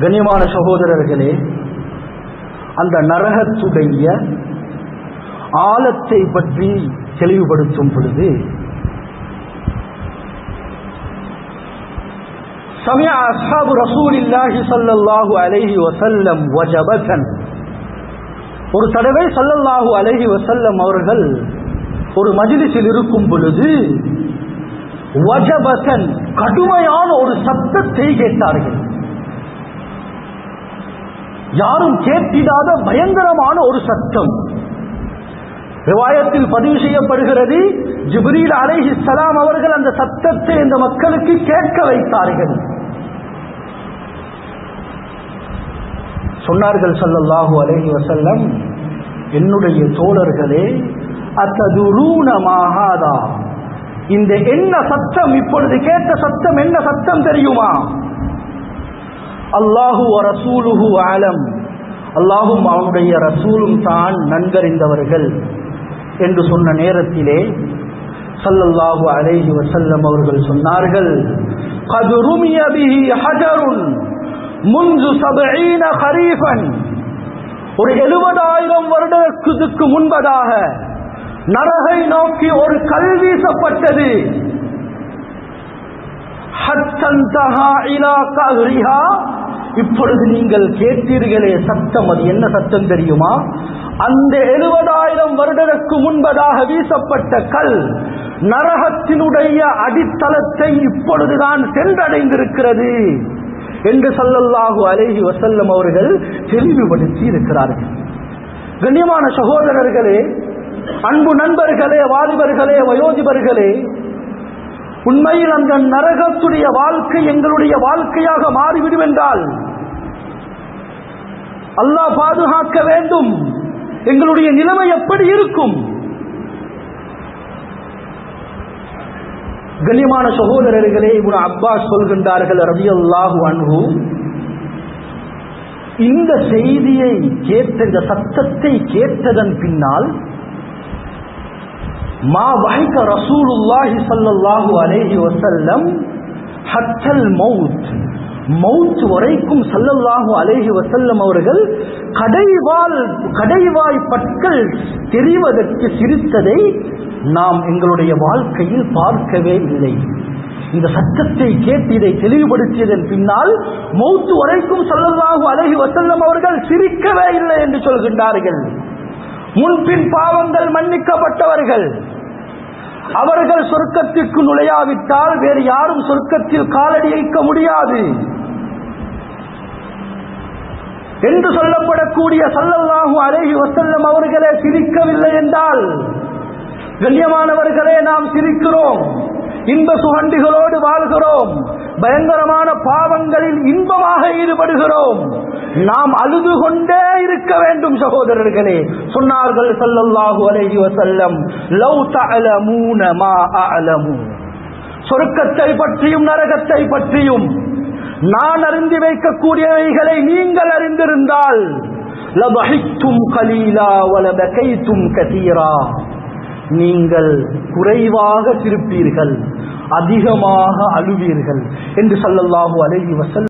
கண்ணியமான சகோதரர்களே அந்த நரகத்துடைய ஆழத்தை பற்றி தெளிவுபடுத்தும் பொழுது சமய அஸ்ஹாபு ரசூலில்லாஹி ஸல்லல்லாஹு அலைஹி வஸல்லம் வஜபதன். ஒரு தடவை சல்லல்லாஹு அலஹி வசல்லம் அவர்கள் ஒரு மஜிலிசில் இருக்கும் பொழுது வஜபசன் கடுமையான ஒரு சத்தத்தை கேட்டார்கள். யாரும் கேட்டிடாத பயங்கரமான ஒரு சத்தம். ரிவாயத்தில் பதிவு செய்யப்படுகிறது ஜிப்ரீல் அலைஹி சலாம் அவர்கள் அந்த சத்தத்தை இந்த மக்களுக்கு கேட்க வைத்தார்கள். சொன்னார்கள் ஸல்லல்லாஹு அலேஹி வசல்லம் என்னுடைய தோழர்களே அத்ததுரூனமாகாதா இந்த என்ன சத்தம் இப்பொழுது கேட்ட சத்தம் என்ன சத்தம் தெரியுமா? அல்லாஹு ரசூலுஹு ஆலம் அல்லாஹும் அவனுடைய ரசூலும் தான் நன்கறிந்தவர்கள் என்று சொன்ன நேரத்திலே சல்லல்லாஹு அலேஹி வசல்லம் அவர்கள் சொன்னார்கள் கதுருமிய பிஹி ஹஜருன் முன்சு சபீன ஹரீஃபன். ஒரு எழுபதாயிரம் வருடத்துக்கு முன்பதாக நரகை நோக்கி ஒரு கல் வீசப்பட்டது. இப்பொழுது நீங்கள் கேட்டீர்களே சத்தம் அது என்ன சத்தம் தெரியுமா? அந்த எழுபதாயிரம் வருடத்துக்கு முன்பதாக வீசப்பட்ட கல் நரகத்தினுடைய அடித்தளத்தை இப்பொழுதுதான் சென்றடைந்திருக்கிறது என்று சல்லல்லாஹு அலைஹி வசல்லம் அவர்கள் தெளிவுபடுத்தி இருக்கிறார்கள். கண்ணியமான சகோதரர்களே அன்பு நண்பர்களே வாலிபர்களே வயோதிபர்களே உண்மையில் அந்த நரகத்துடைய வாழ்க்கை எங்களுடைய வாழ்க்கையாக மாறிவிடும் என்றால் அல்லாஹ் பாதுகாக்க வேண்டும். எங்களுடைய நிலைமை எப்படி இருக்கும்? கண்ணியமான சகோதரர்களே இவன் அப்பாஸ் சொல்கின்றார்கள் ரவி அல்லாஹு அன்பு இந்த செய்தியை கேட்ட இந்த சத்தத்தை கேட்டதன் பின்னால் மா வஹிக ரசூலுல்லாஹி சல்லல்லாஹு அலேஹி வசல்லம் ஹத்தல் மவுத் மவுத் வரைக்கும் சல்லல்லாஹு அலேஹி வசல்லம் அவர்கள் கடைவால் கடைவாய் பற்கள் தெரிவதற்கு சிரித்ததை நாம் எங்களுடைய வாழ்க்கையில் பார்க்கவே இல்லை. இந்த சத்தத்தை கேட்டு இதை தெளிவுபடுத்தியதன் பின்னால் மௌத்து வரைக்கும் சல்லல்லாஹு அலஹி வசல்லம் அவர்கள் சிரிக்கவே இல்லை என்று சொல்கின்றார்கள். முன்பின் பாவங்கள் மன்னிக்கப்பட்டவர்கள். அவர்கள் சொர்க்கத்திற்கு நுழையாவிட்டால் வேறு யாரும் சொர்க்கத்தில் காலடி வைக்க முடியாது. என்று சொல்லப்படக்கூடிய சல்லல்லாஹு அலைஹி வசல்லம் அவர்களே சிரிக்கவில்லை என்றால் கண்ணியமானவர்களே நாம் சிரிக்கிறோம். இன்ப சுகண்டிகளோடு வாழ்கிறோம். பயங்கரமான பாவங்களில் இன்பமாக ஈடுபடுகிறோம். நாம் அழுது கொண்டே இருக்க வேண்டும் சகோதரர்களே. சொன்னார்கள் சல்லல்லாஹு அலைஹி வசல்லம் லவ் தஅலமூன மா அஅலமு. சொர்க்கத்தை பற்றியும் நரகத்தை பற்றியும் நான் அறிந்து வைக்கக்கூடியவைகளை நீங்கள் அறிந்திருந்தால் லபஹித்தும் கலீலா வலபகைத்தும் கதீரா நீங்கள் குறைவாக திருப்பீர்கள் அதிகமாக அழுவீர்கள் என்று சொல்லல்லாஹு அலைஹி வசல்